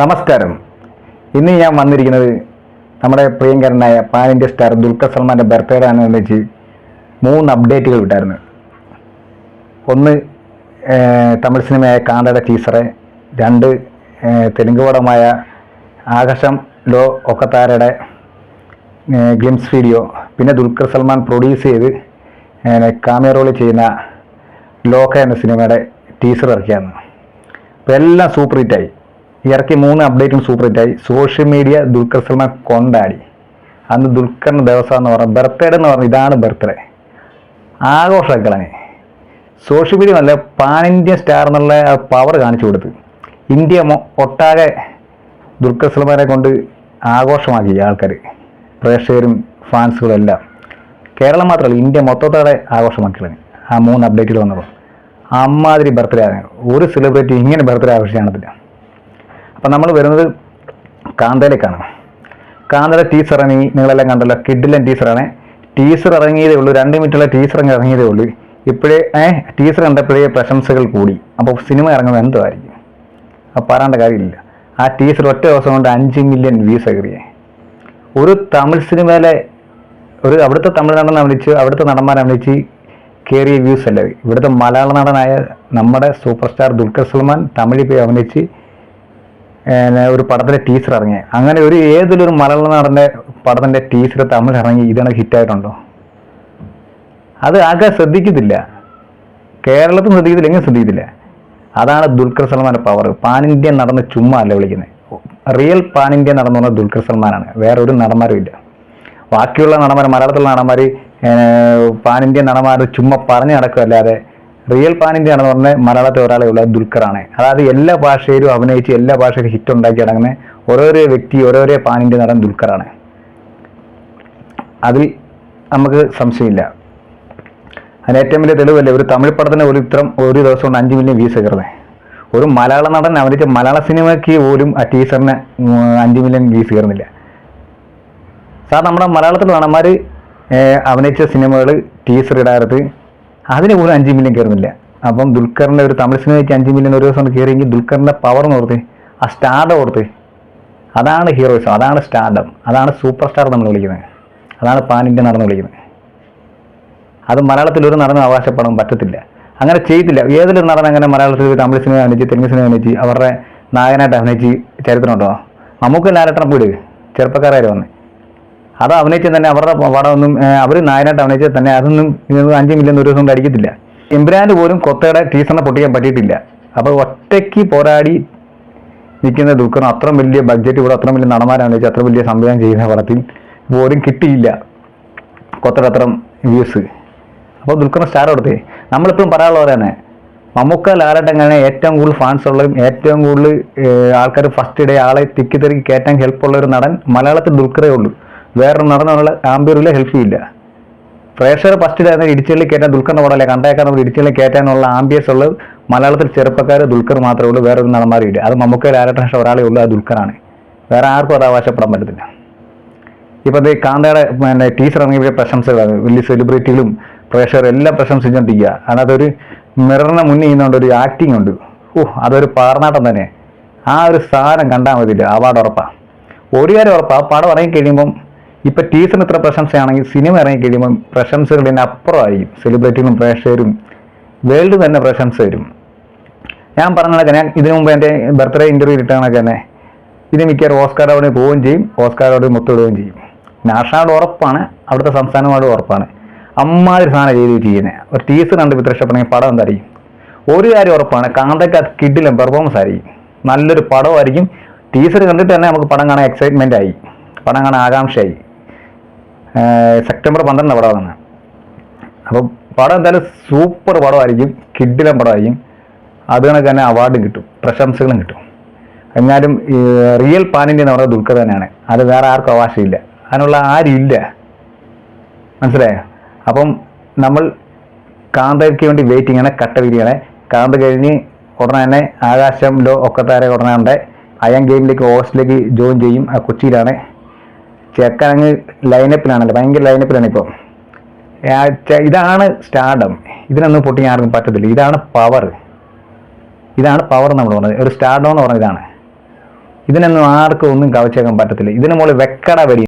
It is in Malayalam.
നമസ്കാരം. ഇന്ന് ഞാൻ വന്നിരിക്കുന്നത് നമ്മുടെ പ്രിയങ്കരനായ പാൻ ഇന്ത്യ സ്റ്റാർ ദുൽഖർ സൽമാന്റെ ബർത്ത്ഡേ അനുബന്ധിച്ച് മൂന്ന് അപ്ഡേറ്റുകൾ വിട്ടായിരുന്നു ഒന്ന് തമിഴ് സിനിമയായ കാന്തയുടെ ടീസറെ രണ്ട് തെലുങ്ക് പടമായ ആകാശം ലോ ഒക്കത്താരയുടെ ഗ്ലിംസ് വീഡിയോ പിന്നെ ദുൽഖർ സൽമാൻ പ്രൊഡ്യൂസ് ചെയ്ത് കാമിയ റോൾ ചെയ്യുന്ന ലോക എന്ന സിനിമയുടെ ടീസർ ഇറക്കിയാണ്. അപ്പോൾ എല്ലാം സൂപ്പർ ഹിറ്റായി ഇറക്കി മൂന്ന് അപ്ഡേറ്റും സൂപ്പർ ഹിറ്റായി സോഷ്യൽ മീഡിയ ദുൽഖർ സൽമാൻ കൊണ്ടാടി. അന്ന് ദുൽഖറിന്റെ ദിവസം എന്ന് പറഞ്ഞാൽ ബർത്ത്ഡേ എന്ന് പറഞ്ഞാൽ ഇതാണ് ബർത്ത്ഡേ ആഘോഷക്കളനെ സോഷ്യൽ മീഡിയ നല്ല പാൻ ഇന്ത്യൻ സ്റ്റാർ എന്നുള്ള പവർ കാണിച്ചു കൊടുത്ത്. ഇന്ത്യ ഒട്ടാകെ ദുൽഖർ സൽമാനെ കൊണ്ട് ആഘോഷമാക്കി ആൾക്കാർ പ്രേക്ഷകരും ഫാൻസുകളും എല്ലാം. കേരളം മാത്രമല്ല ഇന്ത്യ മൊത്തത്തോടെ ആഘോഷമാക്കിക്കളഞ്ഞു. ആ മൂന്ന് അപ്ഡേറ്റുകൾ വന്നപ്പോൾ അമ്മാതിരി ബർത്ത്ഡേ ഒരു സെലിബ്രിറ്റി ഇങ്ങനെ ബർത്ത്ഡേ ആഘോഷിച്ച് കാണത്തില്ല അപ്പം നമ്മൾ വരുന്നത് കാന്തയിലേക്കാണ്. കാന്തയുടെ ടീസർ ഇറങ്ങി നിങ്ങളെല്ലാം കണ്ടല്ലോ കിഡിലൻ ടീസറാണ് ടീസർ ഇറങ്ങിയതേ ഉള്ളൂ രണ്ട് മിനിറ്റുള്ള ടീസർ ഇറങ്ങിയതേ ഉള്ളൂ. ഇപ്പോഴേ ടീസർ കണ്ടപ്പോഴേ പ്രശംസകൾ കൂടി. അപ്പോൾ സിനിമ ഇറങ്ങുന്നത് എന്തായിരിക്കും അപ്പോൾ പറയേണ്ട കാര്യമില്ല. ആ ടീസർ ഒറ്റ ദിവസം കൊണ്ട് അഞ്ച് മില്യൺ വ്യൂസ് കയറിയേ ഒരു തമിഴ് സിനിമയിലെ ഒരു അവിടുത്തെ തമിഴ് നടനെ വിളിച്ച് അവിടുത്തെ നടന്മാരെ വിളിച്ച് കയറിയ വ്യൂസ് അല്ലേ. ഇവിടുത്തെ മലയാള നടനായ നമ്മുടെ സൂപ്പർ സ്റ്റാർ ദുൽഖർ സൽമാൻ തമിഴിൽ പോയി അഭിനയിച്ച് ഒരു പടത്തിന്റെ ടീസർ ഇറങ്ങി അങ്ങനെ ഒരു ഏതൊരു മലയാള നടന്റെ പടത്തിന്റെ ടീസർ തമിഴ് ഇറങ്ങി ഇതാണ് ഹിറ്റായിട്ടുണ്ടോ അത് ആകെ ശ്രദ്ധിക്കത്തില്ല. കേരളത്തിൽ ശ്രദ്ധിക്കത്തില്ല എങ്ങനെ ശ്രദ്ധിക്കത്തില്ല. അതാണ് ദുൽഖർ സൽമാന്റെ പവർ പാൻ ഇന്ത്യ നടന്ന് ചുമ്മാ അല്ല വിളിക്കുന്നത് റിയൽ പാൻ ഇന്ത്യ നടന്നു പറഞ്ഞാൽ ദുൽഖർ സൽമാനാണ്. വേറെ ഒരു നടന്മാരും ഇല്ല. ബാക്കിയുള്ള നടന്മാർ മലയാളത്തിലുള്ള നടന്മാർ പാൻ ഇന്ത്യ നടന്മാർ ചുമ്മാ പറഞ്ഞു നടക്കുകയല്ലാതെ റിയൽ പാൻ ഇന്ത്യ ആണെന്ന് പറഞ്ഞാൽ മലയാളത്തിൽ ഒരാളെ ഉള്ളത് ദുൽഖറാണ്. അതായത് എല്ലാ ഭാഷയിലും അഭിനയിച്ച് എല്ലാ ഭാഷയിലും ഹിറ്റ് ഉണ്ടാക്കി അടങ്ങുന്ന ഓരോരോ വ്യക്തി ഓരോരോ പാൻ ഇന്ത്യ നടൻ ദുൽഖറാണ്. അതിൽ നമുക്ക് സംശയമില്ല. അതിന് ഏറ്റവും വലിയ തെളിവല്ലേ ഒരു തമിഴ് പടത്തിന് ഒരു ഇത്രം ഒരു ദിവസം കൊണ്ട് അഞ്ച് മില്യൺ വ്യൂസ് കയറുന്നത് ഒരു മലയാള നടൻ അഭിനയിച്ച മലയാള സിനിമയ്ക്ക് പോലും ആ ടീച്ചറിന് അഞ്ച് മില്യൺ വ്യൂസ് കയറുന്നില്ല. സാർ നമ്മുടെ മലയാളത്തിൽ നടന്മാർ അഭിനയിച്ച സിനിമകൾ ടീച്ചർ ഇടാറത് അതിന് പോലും അഞ്ച് മില്യൺ കയറുന്നില്ല അപ്പം ദുൽഖറിന്റെ ഒരു തമിഴ് സിനിമയ്ക്ക് അഞ്ച് മില്യൺ ഒരു ദിവസം കയറിയെങ്കിൽ ദുൽഖറിന്റെ പവർ ഓർത്ത് ആ സ്റ്റാർഡം ഓർത്ത് അതാണ് ഹീറോയിസം അതാണ് സ്റ്റാർഡം അതാണ് സൂപ്പർ സ്റ്റാർ നമ്മൾ വിളിക്കുന്നത്. അതാണ് പാൻ ഇന്ത്യ നടന്ന് വിളിക്കുന്നത്. അത് മലയാളത്തിൽ ഒരു നടന്ന് അവകാശപ്പെടാൻ പറ്റത്തില്ല. അങ്ങനെ ചെയ്തില്ല. ഏതൊരു നടൻ അങ്ങനെ മലയാളത്തിൽ തമിഴ് സിനിമ അഭിനയിച്ച് തെലുങ്ക് സിനിമ അഭിനയിച്ച് അവരുടെ നായകനായിട്ട് അഭിനയിച്ച് ചരിത്രമുണ്ടോ നമുക്ക് ലാലട്ടണം വീട് ചെറുപ്പക്കാരായി വന്ന്. അത് അഭിനയിച്ച് തന്നെ അവരുടെ പടമൊന്നും അവർ നായനായിട്ട് അഭിനയിച്ചാൽ തന്നെ. അതൊന്നും അഞ്ച് മില്യൺ ഒരു ദിവസം കൊണ്ട് അടിക്കത്തില്ല. എംബ്രാൻഡ് പോലും കൊത്തയുടെ ടീസറിനെ പൊട്ടിക്കാൻ പറ്റിയിട്ടില്ല. അപ്പോൾ ഒറ്റയ്ക്ക് പോരാടി നിൽക്കുന്ന ദുഃഖം അത്ര വലിയ ബഡ്ജറ്റ് ഇവിടെ അത്ര വലിയ നടന്മാരാണ് വെച്ചാൽ അത്ര വലിയ സംവിധാനം ചെയ്യുന്ന പടത്തിൽ പോലും കിട്ടിയില്ല കൊത്തയുടെ അത്ര വ്യൂസ് അപ്പോൾ ദുൽഖറിന് സ്റ്റാർ കൊടുത്തേ. നമ്മളിപ്പോഴും പറയാനുള്ളവർ തന്നെ മമ്മൂക്ക ലാലട്ടങ്ങനെ ഏറ്റവും കൂടുതൽ ഫാൻസ് ഉള്ളതും ഏറ്റവും കൂടുതൽ ആൾക്കാർ ഫസ്റ്റ് ഡേ ആളെ തിക്കി തിരക്കി കയറ്റാൻ ഹെൽപ്പുള്ള ഒരു നടൻ മലയാളത്തിൽ ദുൽഖറേ ഉള്ളൂ. വേറൊരു നടനുള്ള ആംബിയറിലെ ഹെൽപ്പ് ചെയ്യില്ല പ്രേക്ഷകർ ഫസ്റ്റിൽ ഡേ തന്നെ ഇടിച്ചുള്ളി കയറ്റാൻ ദുൽഖറിന്റെ പടമല്ലേ? കണ്ടേക്കാൻ നമ്മൾ ഇടിച്ചുള്ളിൽ കയറ്റാനുള്ള ആംബിയൻസ് ഉള്ളത് മലയാളത്തിൽ ചെറുപ്പക്കാർ ദുൽഖർ മാത്രമേ ഉള്ളൂ വേറൊരു നടന്മാരും ഇല്ല അത് മമ്മൂക്ക ലാലട്ടൻ ഒരാളേ ഉള്ളൂ അത് ദുൽഖറാണ്. വേറെ ആർക്കും അത് അവകാശപ്പെടാൻ പറ്റത്തില്ല. ഇപ്പൊ ഈ കാന്തയുടെ പിന്നെ ടീച്ചർ ഇറങ്ങിയ പ്രശംസകളാണ് വലിയ സെലിബ്രിറ്റികളും പ്രേക്ഷകരും എല്ലാം പ്രശംസിച്ചുകൊണ്ടിരിക്കുക. അതിനകത്തൊരു മിററിനെ മുന്നിൽ ചെയ്യുന്നതുകൊണ്ട് ഒരു ആക്ടിങ് ഉണ്ട്. ഓ അതൊരു പാർനാട്ടം തന്നെ. ആ ഒരു സാധനം കണ്ടാൽ മതിയില്ല. അവാർഡ് ഉറപ്പാ. ഒരു കാര്യം ഉറപ്പാ ആ പടം ഇറങ്ങി കഴിയുമ്പം ഇപ്പൊ ടീസറിന് ഇത്ര പ്രശംസയാണെങ്കിൽ സിനിമ ഇറങ്ങി കഴിയുമ്പോൾ പ്രശംസകൾ ഇതിന് അപ്പുറമായിരിക്കും. സെലിബ്രിറ്റികളും പ്രേക്ഷകരും വേൾഡ് തന്നെ പ്രശംസ വരും. ഞാൻ പറഞ്ഞ കണക്ക് ഞാൻ ഇതിനു മുമ്പ് എന്റെ ബർത്ത്ഡേ ഇന്റർവ്യൂ ഇട്ട കണക്ക് തന്നെ. ഇത് മിക്കവാറും ഓസ്കാർ അവിടെ പോവുകയും ചെയ്യും. ഓസ്കാർ അവിടെ മുത്തിടുകയും ചെയ്യും. നാഷണൽ ഉറപ്പാണ്. അവിടുത്തെ സംസ്ഥാനമായിട്ട് ഉറപ്പാണ്. അമ്മാതിരി സാധനം ചെയ്ത് ചെയ്യുന്നത് ഒരു ടീസർ കണ്ട് ഇത്ര ഇഷ്ടപ്പെടുന്നെങ്കിൽ പടം എന്തായിരിക്കും? ഒരു കാര്യം ഉറപ്പാണ്. കാന്തയ്ക്ക് അത് കിഡിലും പെർഫോമൻസ് ആയിരിക്കും. നല്ലൊരു പടമായിരിക്കും. ടീസർ കണ്ടിട്ട് തന്നെ നമുക്ക് പടം കാണാൻ എക്സൈറ്റ്മെന്റ് ആയി. പടം കാണാൻ ആകാംക്ഷയായി. സെപ്റ്റംബർ പന്ത്രണ്ട് പടം തന്നെ അപ്പം പടം എന്തായാലും സൂപ്പർ പടമായിരിക്കും കിഡിലം പടമായിരിക്കും. അത് കണക്ക് തന്നെ അവാർഡും കിട്ടും പ്രശംസകളും കിട്ടും. എന്നാലും റിയൽ പാനിന്റെ എന്ന് പറയുന്നത് ദുൽഖർ തന്നെയാണ്. അത് വേറെ ആർക്കും അവകാശമില്ല. അതിനുള്ള ആരും ഇല്ല മനസ്സിലായോ? അപ്പം നമ്മൾ കാന്തയ്ക്ക് വേണ്ടി വെയിറ്റിംഗ് ആണ് കട്ട വിരിയാണ് കാന്ത കഴിഞ്ഞ് ഉടനെ തന്നെ ആകാശം ലോ ഒക്കത്താരെ ഉടനെ ഉണ്ട് അയാം ഗെയിമിലേക്ക് ഓസ്റ്റിലേക്ക് ജോയിൻ ചെയ്യും. ആ കൊച്ചിയിലാണ് ചെക്കൻ അങ്ങ് ലൈനപ്പിലാണല്ലോ ഭയങ്കര ലൈനപ്പിലാണ് ഇപ്പോൾ ഇതാണ് സ്റ്റാർഡം ഇതിനൊന്നും പൊട്ടി ആർക്കും പറ്റത്തില്ല. ഇതാണ് പവർ ഇതാണ് പവർ നമ്മൾ പറഞ്ഞത്. ഒരു സ്റ്റാർഡോ എന്ന് പറഞ്ഞ ഇതാണ്. ഇതിനൊന്നും ആർക്കും ഒന്നും കവച്ചേക്കാൻ പറ്റത്തില്ല. ഇതിന് മുകളിൽ വെക്കട വെടി